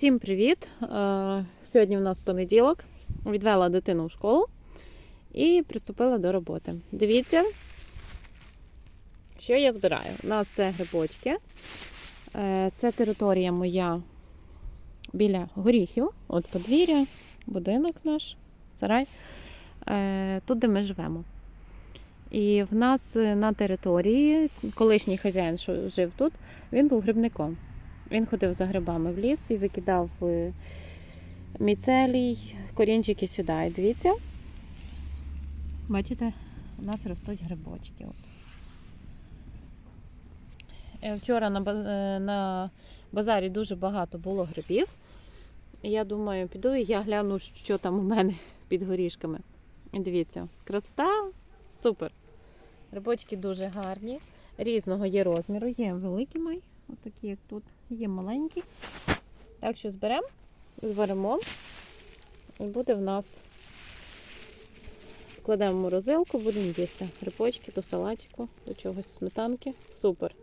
Всім привіт! Е, Сьогодні в нас понеділок. Відвела дитину в школу і приступила до роботи. Дивіться, що я збираю. У нас це грибочки. Е, Це територія моя біля горіхів. От подвір'я, будинок наш, сарай. Е, Тут, де ми живемо. І в нас на території колишній хазяїн, що жив тут, він був грибником. Він ходив за грибами в ліс і викидав е, міцелій, корінчики сюди. Дивіться. Бачите, у нас ростуть грибочки. Е, Вчора на, е, на базарі дуже багато було грибів. Я думаю, піду і я гляну, що там у мене під горішками. Дивіться, красота супер. Грибочки дуже гарні, різного є розміру, є великі мої, отакі як тут, є маленькі. Так що зберемо, зваримо. І буде в нас. Кладемо в морозилку, будемо їсти грибочки до салатику, до чогось сметанки. Супер.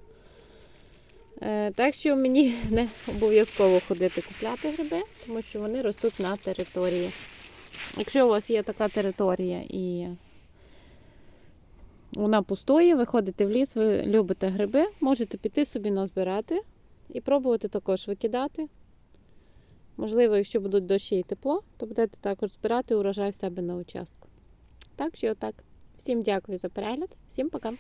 Е, так що мені не обов'язково ходити купляти гриби, тому що вони ростуть на території. Якщо у вас є така територія і вона пустує, ви ходите в ліс, ви любите гриби, можете піти собі назбирати і пробувати також викидати. Можливо, якщо будуть дощі і тепло, то будете також збирати урожай в себе на участку. Так що отак. Всім дякую за перегляд, всім пока!